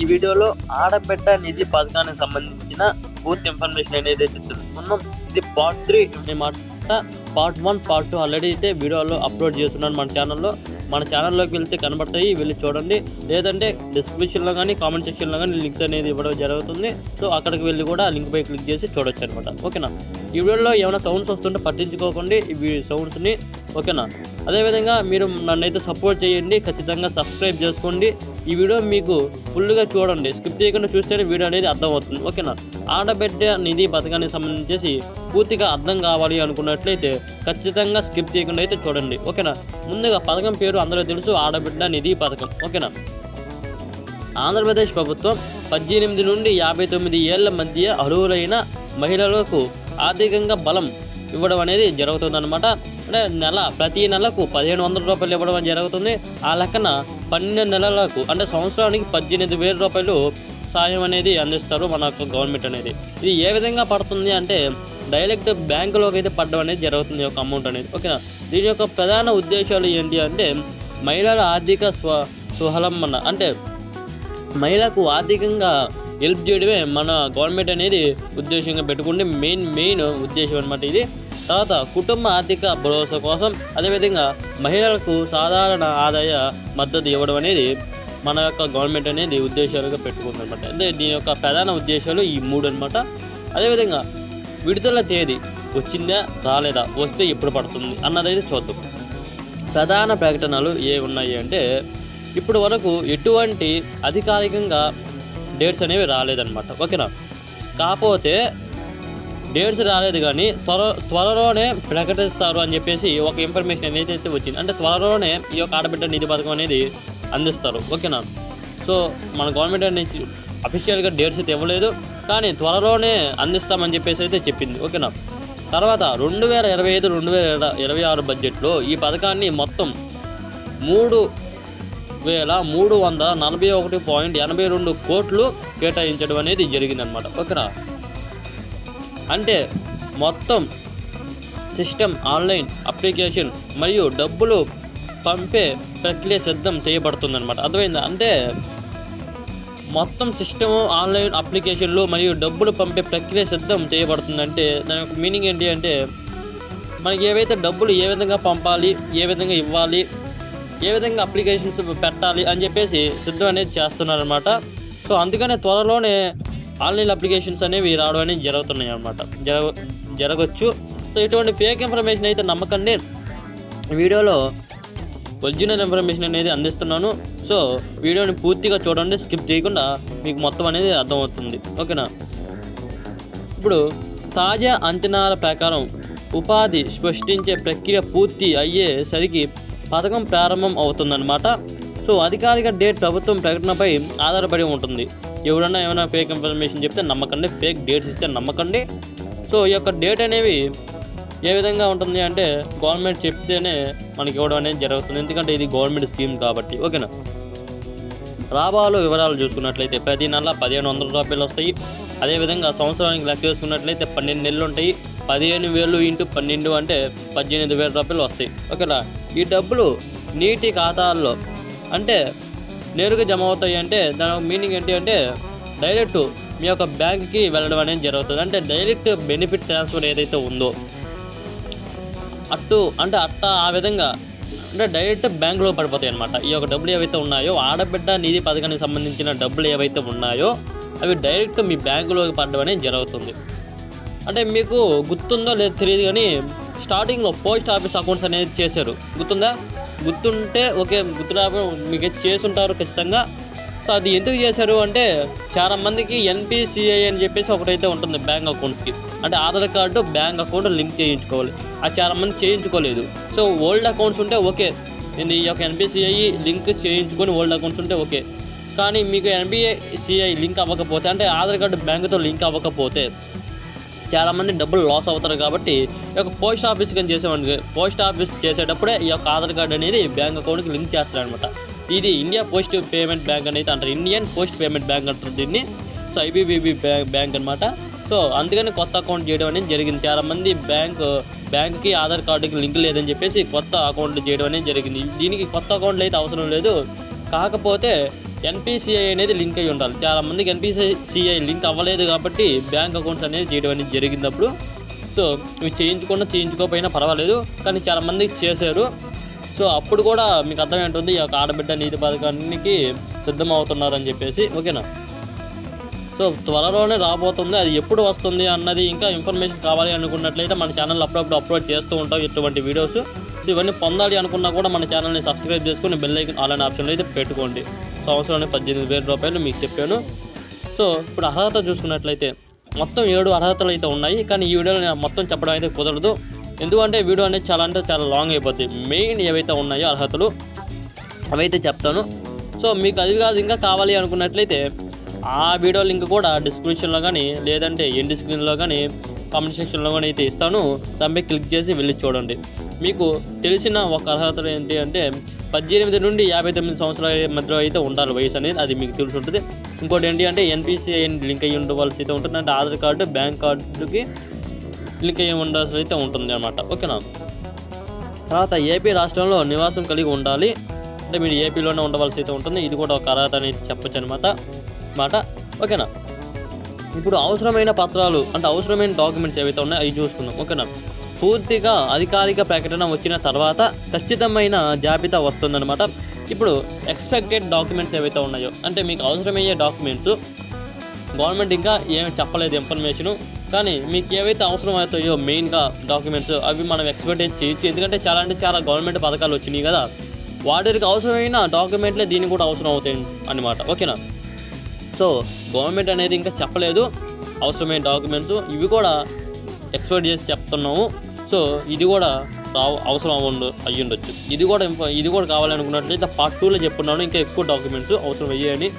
ఈ వీడియోలో ఆడబిడ్డ నిధి పథకానికి సంబంధించిన పూర్తి ఇన్ఫర్మేషన్ అనేది అయితే తెలుసుకున్నాం ఇది పార్ట్ త్రీ మాట. Part one part two already అయితే వీడియోలో అప్లోడ్ చేస్తున్నాను మన ఛానల్లో మన ఛానల్లోకి వెళ్తే కనబడతాయి వెళ్ళి చూడండి. లేదంటే డిస్క్రిప్షన్లో కానీ కామెంట్ సెక్షన్లో కానీ లింక్స్ అనేది ఇవ్వడం జరుగుతుంది. సో అక్కడికి వెళ్ళి కూడా లింక్ పై క్లిక్ చేసి చూడొచ్చు అనమాట ఓకేనా ఈ వీడియోలో ఏమైనా సౌండ్స్ వస్తుంటే పట్టించుకోకండి. ఇవి సౌండ్స్ని ఓకేనా? అదేవిధంగా మీరు నన్నైతే సపోర్ట్ చేయండి ఖచ్చితంగా సబ్స్క్రైబ్ చేసుకోండి. ఈ వీడియో మీకు ఫుల్గా చూడండి. స్కిప్ చేయకుండా చూస్తేనే వీడియో అనేది అర్థమవుతుంది. ఓకేనా? ఆడబిడ్డ నిధి పథకానికి సంబంధించేసి పూర్తిగా అర్థం కావాలి అనుకున్నట్లయితే ఖచ్చితంగా స్కిప్ చేయకుండా అయితే చూడండి. ఓకేనా? ముందుగా పథకం పేరు అందరూ తెలుసు. ఆడబిడ్డ నిధి పథకం. ఓకేనా? ఆంధ్రప్రదేశ్ ప్రభుత్వం పద్దెనిమిది నుండి యాభై తొమ్మిది ఏళ్ళ మధ్య అర్హులైన మహిళలకు ఆర్థికంగా బలం ఇవ్వడం అనేది జరుగుతుందన్నమాట. అంటే నెల ప్రతి నెలకు పదిహేను వందల రూపాయలు ఇవ్వడం అనేది జరుగుతుంది. ఆ లెక్కన పన్నెండు నెలలకు అంటే సంవత్సరానికి పద్దెనిమిది వేల రూపాయలు సాయం అనేది అందిస్తారు మన యొక్క గవర్నమెంట్ అనేది. ఇది ఏ విధంగా పడుతుంది అంటే డైరెక్ట్ బ్యాంకులోకి అయితే పడడం అనేది జరుగుతుంది యొక్క అమౌంట్ అనేది. ఓకేనా? దీని యొక్క ప్రధాన ఉద్దేశాలు ఏంటి అంటే మహిళల ఆర్థిక స్వ స్వలంబన అంటే మహిళకు ఆర్థికంగా హెల్ప్ చేయడమే మన గవర్నమెంట్ అనేది ఉద్దేశంగా పెట్టుకుంటే మెయిన్ మెయిన్ ఉద్దేశం అనమాట ఇది. తర్వాత కుటుంబ ఆర్థిక భరోసా కోసం అదేవిధంగా మహిళలకు సాధారణ ఆదాయ మద్దతు ఇవ్వడం అనేది మన యొక్క గవర్నమెంట్ అనేది ఉద్దేశాలుగా పెట్టుకుంది అనమాట అంటే దీని యొక్క ప్రధాన ఉద్దేశాలు ఈ మూడు అనమాట అదేవిధంగా విడుదల తేదీ వచ్చిందా రాలేదా వస్తే ఎప్పుడు పడుతుంది అన్నదైతే చూద్దాం. ప్రధాన ప్రకటనలు ఏ ఉన్నాయి అంటే ఇప్పటి వరకు ఎటువంటి అధికారికంగా డేట్స్ అనేవి రాలేదన్నమాట. ఓకేనా? కాకపోతే డేట్స్ రాలేదు కానీ త్వర త్వరలోనే ప్రకటిస్తారు అని చెప్పేసి ఒక ఇన్ఫర్మేషన్ అనేది అయితే వచ్చింది అంటే త్వరలోనే ఈ యొక్క ఆడబిడ్డ నిధి పథకం అనేది అందిస్తారు. ఓకేనా? సో మన గవర్నమెంట్ అనేది అఫీషియల్గా డేట్స్ అయితే ఇవ్వలేదు కానీ త్వరలోనే అందిస్తామని చెప్పేసి అయితే చెప్పింది. ఓకేనా? తర్వాత రెండు వేల ఇరవై ఐదు రెండు వేల ఇరవై ఆరు బడ్జెట్లో ఈ పథకాన్ని మొత్తం మూడు వేల మూడు వందల నలభై ఒకటి పాయింట్ ఎనభై రెండు కోట్లు కేటాయించడం అనేది జరిగిందనమాట ఓకేనా? అంటే మొత్తం సిస్టమ్ ఆన్లైన్ అప్లికేషన్ మరియు డబ్బులు పంపే ప్రక్రియ సిద్ధం చేయబడుతుందన్నమాట. అర్థమైందా? అంటే మొత్తం సిస్టమ్ ఆన్లైన్ అప్లికేషన్లు మరియు డబ్బులు పంపే ప్రక్రియ సిద్ధం చేయబడుతుందంటే దాని యొక్క మీనింగ్ ఏంటి అంటే మనకి ఏవైతే డబ్బులు ఏ విధంగా పంపాలి ఏ విధంగా ఇవ్వాలి ఏ విధంగా అప్లికేషన్స్ పెట్టాలి అని చెప్పేసి సిద్ధం అనేది చేస్తున్నారనమాట సో అందుకనే త్వరలోనే ఆన్లైన్ అప్లికేషన్స్ అనేవి రావడం అనేది జరుగుతున్నాయి అనమాట జరగ జరగచ్చు. సో ఇటువంటి ఫేక్ ఇన్ఫర్మేషన్ అయితే నమ్మకండి వీడియోలో ఒరిజినల్ ఇన్ఫర్మేషన్ అనేది అందిస్తున్నాను. సో వీడియోని పూర్తిగా చూడండి స్కిప్ చేయకుండా మీకు మొత్తం అనేది అర్థమవుతుంది. ఓకేనా? ఇప్పుడు తాజా అంచనాల ప్రకారం ఉపాధి సృష్టించే ప్రక్రియ పూర్తి అయ్యేసరికి పథకం ప్రారంభం అవుతుందన్నమాట. సో అధికారిక డేట్ ప్రభుత్వం ప్రకటనపై ఆధారపడి ఉంటుంది. ఎవరన్నా ఏమైనా ఫేక్ ఇన్ఫర్మేషన్ చెప్తే నమ్మకండి ఫేక్ డేట్స్ ఇస్తే నమ్మకండి. సో ఈ యొక్క డేట్ అనేవి ఏ విధంగా ఉంటుంది అంటే గవర్నమెంట్ చెప్తేనే మనకి ఇవ్వడం అనేది జరుగుతుంది. ఎందుకంటే ఇది గవర్నమెంట్ స్కీమ్ కాబట్టి ఓకేనా? లాభాలు వివరాలు చూసుకున్నట్లయితే ప్రతి నెల పదిహేను వందల రూపాయలు వస్తాయి. అదేవిధంగా సంవత్సరానికి లెక్క చేసుకున్నట్లయితే పన్నెండు నెలలు ఉంటాయి పదిహేను వేలు ఇంటూ పన్నెండు అంటే పద్దెనిమిది వేల రూపాయలు వస్తాయి. ఓకేనా? ఈ డబ్బులు నీటి ఖాతాల్లో అంటే నేరుగా జమ అవుతాయి అంటే దాని మీనింగ్ ఏంటి అంటే డైరెక్ట్ మీ యొక్క బ్యాంక్కి వెళ్ళడం అనేది జరుగుతుంది. అంటే డైరెక్ట్ బెనిఫిట్ ట్రాన్స్ఫర్ ఏదైతే ఉందో అట్టు అంటే అట్ట ఆ విధంగా అంటే డైరెక్ట్ బ్యాంకులో పడిపోతాయి అనమాట ఈ యొక్క డబ్బులు ఏవైతే ఉన్నాయో ఆడబిడ్డ నిధి పథకానికి సంబంధించిన డబ్బులు ఏవైతే ఉన్నాయో అవి డైరెక్ట్ మీ బ్యాంకులోకి పడడం అనేది జరుగుతుంది. అంటే మీకు గుర్తుందో లేదో తెలియదు కానీ స్టార్టింగ్లో పోస్ట్ ఆఫీస్ అకౌంట్స్ అనేది చేశారు. గుర్తుందా? గుర్తుంటే ఓకే గుర్తు మీకు చేసుంటారు ఖచ్చితంగా. సో అది ఎందుకు చేశారు అంటే చాలా మందికి ఎన్పిసిఐ అని చెప్పేసి ఒకటైతే ఉంటుంది బ్యాంక్ అకౌంట్స్కి అంటే Aadhaar card bank account link చేయించుకోవాలి. అది చాలా మంది చేయించుకోలేదు. సో ఓల్డ్ అకౌంట్స్ ఉంటే ఓకే. నేను ఈ యొక్క ఎన్పిసిఐ లింక్ చేయించుకొని ఓల్డ్ అకౌంట్స్ ఉంటే ఓకే. కానీ మీకు ఎన్బిఐసిఐ లింక్ అవ్వకపోతే అంటే ఆధార్ కార్డు బ్యాంకుతో లింక్ అవ్వకపోతే చాలామంది డబ్బులు లాస్ అవుతారు కాబట్టి ఈ యొక్క పోస్ట్ ఆఫీస్ కానీ చేసేవాడికి పోస్ట్ ఆఫీస్ చేసేటప్పుడే ఈ యొక్క ఆధార్ కార్డు అనేది బ్యాంక్ అకౌంట్కి లింక్ చేస్తారనమాట ఇది ఇండియా పోస్ట్ పేమెంట్ బ్యాంక్ అనేది అంటారు. ఇండియన్ పోస్ట్ పేమెంట్ బ్యాంక్ అంటారు దీన్ని. సో ఐబీబీబీ బ్యాంక్ బ్యాంక్ అనమాట సో అందుకని కొత్త అకౌంట్ చేయడం అనేది జరిగింది. చాలామంది బ్యాంక్ బ్యాంక్కి ఆధార్ కార్డుకి లింక్ లేదని చెప్పేసి కొత్త అకౌంట్ చేయడం అనేది జరిగింది. దీనికి కొత్త అకౌంట్లు అయితే అవసరం లేదు. కాకపోతే ఎన్పిసిఐ అనేది లింక్ అయి ఉండాలి. చాలామందికి ఎన్పిసిఐ లింక్ అవ్వలేదు కాబట్టి బ్యాంక్ అకౌంట్స్ అనేది చేయడం అనేది జరిగినప్పుడు సో ఇవి చేయించుకున్నా చేయించుకోకపోయినా పర్వాలేదు. కానీ చాలామంది చేశారు. సో అప్పుడు కూడా మీకు అర్థం ఏంటుంది ఈ యొక్క ఆడబిడ్డ నీతి పథకానికి సిద్ధం అవుతున్నారని చెప్పేసి. ఓకేనా? సో త్వరలోనే రాబోతుంది. అది ఎప్పుడు వస్తుంది అన్నది ఇంకా ఇన్ఫర్మేషన్ కావాలి అనుకున్నట్లయితే మన ఛానల్ అప్పుడప్పుడు అప్లోడ్ చేస్తూ ఉంటాం ఇటువంటి వీడియోస్. సో ఇవన్నీ పొందాలి అనుకున్నా కూడా మన ఛానల్ని సబ్స్క్రైబ్ చేసుకుని బెల్ ఐకన్ ఆల్ అనే ఆప్షన్లో అయితే పెట్టుకోండి. సంవత్సరానికి పద్దెనిమిది వేల రూపాయలు మీకు చెప్పాను. సో ఇప్పుడు అర్హత చూసుకున్నట్లయితే మొత్తం ఏడు అర్హతలు అయితే ఉన్నాయి. కానీ ఈ వీడియోలో నేను మొత్తం చెప్పడం అయితే కుదరదు. ఎందుకంటే వీడియో అనేది చాలా అంటే చాలా లాంగ్ అయిపోతుంది మెయిన్ ఏవైతే ఉన్నాయో అర్హతలు అవైతే చెప్తాను. సో మీకు అది కాదు ఇంకా కావాలి అనుకున్నట్లయితే ఆ వీడియో లింక్ కూడా డిస్క్రిప్షన్లో కానీ లేదంటే ఎండ్ స్క్రీన్లో కానీ కామెంట్ సెక్షన్లో కానీ అయితే ఇస్తాను. దానిపై క్లిక్ చేసి వెళ్ళి చూడండి. మీకు తెలిసిన ఒక అర్హతలు ఏంటి అంటే పద్దెనిమిది నుండి యాభై తొమ్మిది సంవత్సరాల మధ్యలో అయితే ఉండాలి వయసు అనేది అది మీకు తెలిసి ఉంటుంది. ఇంకోటి ఏంటి అంటే ఎన్పిసిఐ లింక్ అయ్యి ఉండవలసి అయితే ఉంటుంది. అంటే ఆధార్ కార్డు బ్యాంక్ కార్డుకి లింక్ అయ్యి ఉండాల్సి అయితే ఉంటుంది అనమాట ఓకేనా? తర్వాత ఏపీ రాష్ట్రంలో నివాసం కలిగి ఉండాలి. అంటే మీరు ఏపీలోనే ఉండవలసి అయితే ఉంటుంది. ఇది కూడా ఒక అర్హత అనేది చెప్పొచ్చు అనమాట మాట. ఓకేనా? ఇప్పుడు అవసరమైన పత్రాలు అంటే అవసరమైన డాక్యుమెంట్స్ ఏవైతే ఉన్నాయో అవి చూసుకుందాం. ఓకేనా? పూర్తిగా అధికారిక ప్రకటన వచ్చిన తర్వాత ఖచ్చితమైన జాబితా వస్తుందన్నమాట. ఇప్పుడు ఎక్స్పెక్టెడ్ డాక్యుమెంట్స్ ఏవైతే ఉన్నాయో అంటే మీకు అవసరమయ్యే డాక్యుమెంట్స్ గవర్నమెంట్ ఇంకా ఏమి చెప్పలేదు ఇన్ఫర్మేషను కానీ మీకు ఏవైతే అవసరం అవుతాయో మెయిన్గా డాక్యుమెంట్స్ అవి మనం ఎక్స్పెక్ట్ చేయొచ్చు. ఎందుకంటే చాలా అంటే చాలా గవర్నమెంట్ పథకాలు వచ్చినాయి కదా. వాటికి అవసరమైన డాక్యుమెంట్లే దీనికి కూడా అవసరం అవుతాయి అన్నమాట. ఓకేనా? సో గవర్నమెంట్ అనేది ఇంకా చెప్పలేదు. అవసరమైన డాక్యుమెంట్స్ ఇవి కూడా ఎక్స్పెక్ట్ చేసి చెప్తున్నాము. సో ఇది కూడా రావు అవసరం అవ్వండు అయ్యి ఉండొచ్చు ఇది కూడా ఇది కూడా కావాలనుకున్నట్లయితే పార్ట్ టూలో చెప్పున్నాను ఇంకా ఎక్కువ డాక్యుమెంట్స్ అవసరం అయ్యాయని.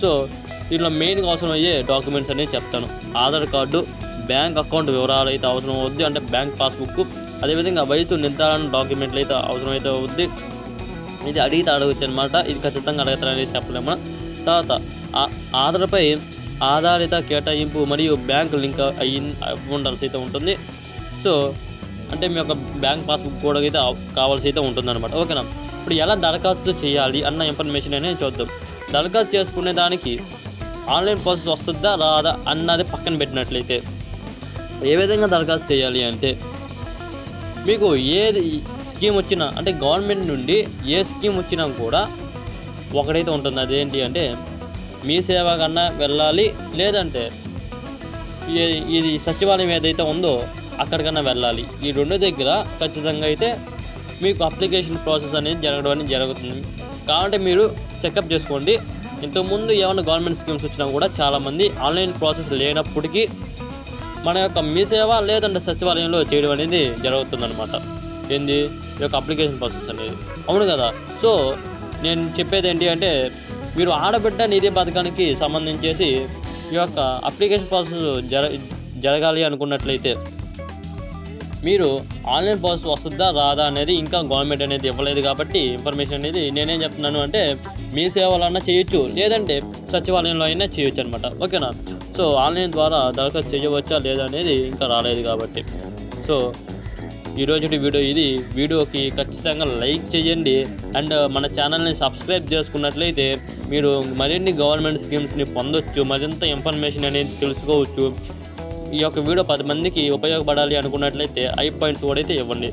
సో దీంట్లో మెయిన్గా అవసరం అయ్యే డాక్యుమెంట్స్ అనేది చెప్తాను. ఆధార్ కార్డు బ్యాంక్ అకౌంట్ వివరాలు అయితే అవసరం అవుద్ది అంటే బ్యాంక్ పాస్బుక్ అదేవిధంగా వయసు నిర్ధారణ డాక్యుమెంట్లు అయితే అవసరం అయితే అవుద్ది. ఇది అడిగితే అడగచ్చు అనమాట ఇది ఖచ్చితంగా అడగతారని చెప్పలేము తర్వాత ఆ- ఆధార్పై ఆధారిత కేటాయింపు మరియు బ్యాంక్ లింక్ అయ్యి ఉండాల్సి అయితే ఉంటుంది. సో అంటే మీ యొక్క బ్యాంక్ పాస్బుక్ కూడా అయితే కావాల్సి అయితే ఉంటుంది అనమాట ఓకేనా? ఇప్పుడు ఎలా దరఖాస్తు చేయాలి అన్న ఇన్ఫర్మేషన్ అనేది చూద్దాం. దరఖాస్తు చేసుకునే దానికి ఆన్లైన్ ప్రాసెస్ వస్తుందా రాదా అన్నది పక్కన పెట్టినట్లయితే ఏ విధంగా దరఖాస్తు చేయాలి అంటే మీకు ఏది స్కీమ్ వచ్చినా అంటే గవర్నమెంట్ నుండి ఏ స్కీమ్ వచ్చినా కూడా ఒకటైతే ఉంటుంది. అదేంటి అంటే మీ సేవ కన్నా వెళ్ళాలి లేదంటే ఇది సచివాలయం ఏదైతే ఉందో అక్కడికన్నా వెళ్ళాలి. ఈ రెండు దగ్గర ఖచ్చితంగా అయితే మీకు అప్లికేషన్ ప్రాసెస్ అనేది జరగడం అనేది జరుగుతుంది. కాబట్టి మీరు చెకప్ చేసుకోండి. ఇంతకుముందు ఏమైనా గవర్నమెంట్ స్కీమ్స్ వచ్చినా కూడా చాలామంది ఆన్లైన్ ప్రాసెస్ లేనప్పటికీ మన యొక్క మీ సేవ లేదంటే సచివాలయంలో చేయడం అనేది జరుగుతుందనమాట ఏంది? ఈ యొక్క అప్లికేషన్ ప్రాసెస్ అనేది. అవును కదా? సో నేను చెప్పేది ఏంటి అంటే మీరు ఆడబిడ్డ నిధి పథకానికి సంబంధించేసి ఈ యొక్క అప్లికేషన్ ప్రాసెస్ జర జరగాలి అనుకున్నట్లయితే మీరు ఆన్లైన్ పాస్ వస్తుందా రాదా అనేది ఇంకా గవర్నమెంట్ అనేది ఇవ్వలేదు కాబట్టి ఇన్ఫర్మేషన్ అనేది నేనేం చెప్తున్నాను అంటే మీ సేవలన్నా చేయొచ్చు లేదంటే సచివాలయంలో అయినా చేయొచ్చు అనమాట ఓకేనా? సో ఆన్లైన్ ద్వారా దరఖాస్తు చేయవచ్చా లేదా అనేది ఇంకా రాలేదు కాబట్టి. సో ఈరోజు వీడియో ఇది. వీడియోకి ఖచ్చితంగా లైక్ చేయండి. అండ్ మన ఛానల్ని సబ్స్క్రైబ్ చేసుకున్నట్లయితే మీరు మరిన్ని గవర్నమెంట్ స్కీమ్స్ని పొందొచ్చు మరింత ఇన్ఫర్మేషన్ అనేది తెలుసుకోవచ్చు. ఈ యొక్క వీడియో పది మందికి ఉపయోగపడాలి అనుకున్నట్లయితే ఐ పాయింట్స్ కూడా అయితే ఇవ్వండి.